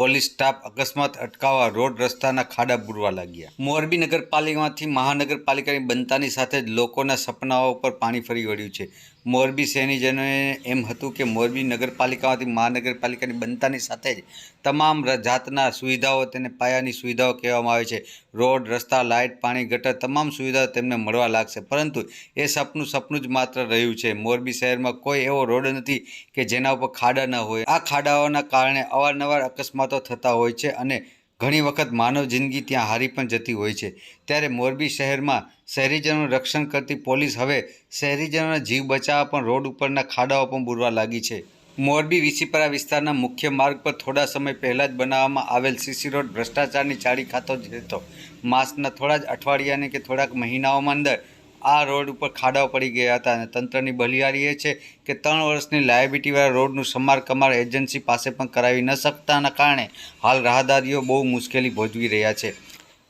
Police staff અકસ્માત અટકાવવા road રસ્તાના ખાડા બુરવા લાગ્યા. મોરબી નગરપાલિકામાંથી મહાનગરપાલિકાની બનતાની સાથે જ લોકોના સપનાઓ પર પાણી ફરી વળ્યું છે. મોરબી શહેરીજનોએ એમ હતું કે મોરબી નગરપાલિકામાંથી મહાનગરપાલિકાની બનતાની સાથે જ તમામ જાતના સુવિધાઓ તેને પાયાની સુવિધાઓ કહેવામાં આવે છે. રોડ, રસ્તા, લાઇટ, પાણી, ગટર તમામ સુવિધાઓ તેમને મળવા લાગશે. પરંતુ એ સપનું સપનું જ માત્ર રહ્યું છે. મોરબી શહેરમાં કોઈ એવો રોડ નથી કે જેના ઉપર ખાડા ન હોય. આ ખાડાઓના કારણે અવારનવાર અકસ્માતો થતા હોય છે અને ઘણી વખત માનવ જિંદગી ત્યાં હારી પણ જતી હોય છે. ત્યારે મોરબી શહેરમાં શહેરીજનોનું રક્ષણ કરતી પોલીસ હવે શહેરીજનોના જીવ બચાવવા પણ રોડ ઉપરના ખાડાઓ પણ બુરવા લાગી છે. મોરબી વિસીપરા વિસ્તારના મુખ્ય માર્ગ પર થોડા સમય પહેલાં જ બનાવવામાં આવેલ સીસી રોડ ભ્રષ્ટાચારની ચાળી ખાતો જ હતો. માસના થોડા જ અઠવાડિયાને કે થોડાક મહિનાઓમાં અંદર આ રોડ ઉપર ખાડાઓ પડી ગયા હતા અને તંત્રની બલિયારી એ છે કે ત્રણ વર્ષની લાયબિલિટીવાળા રોડનું સમારકમાર એજન્સી પાસે પણ કરાવી ન શકતાના કારણે હાલ રાહદારીઓ બહુ મુશ્કેલી ભોગવી રહ્યા છે.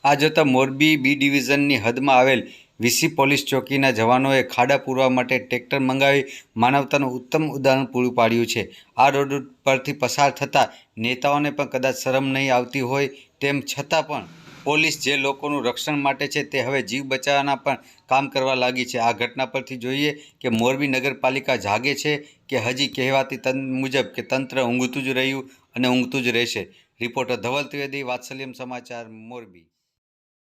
આ જોતાં મોરબી બી ડિવિઝનની હદમાં આવેલ વીસી પોલીસ ચોકીના જવાનોએ ખાડા પૂરવા માટે ટ્રેક્ટર મંગાવી માનવતાનું ઉત્તમ ઉદાહરણ પૂરું પાડ્યું છે. આ રોડ પરથી પસાર થતા નેતાઓને પણ કદાચ શરમ નહીં આવતી હોય તેમ છતાં પણ પોલીસ જે લોકોનું રક્ષણ માટે છે તે હવે જીવ બચાવવાના પણ કામ કરવા લાગી છે. આ ઘટના પરથી જોઈએ કે મોરબી નગરપાલિકા જાગે છે કે હજી કહેવાતી તન મુજબ કે તંત્ર ઊંઘતું જ રહ્યું અને ઊંઘતું જ રહેશે. રિપોર્ટર ધવલ ત્રિવેદી, વાત્સલ્યમ સમાચાર, મોરબી.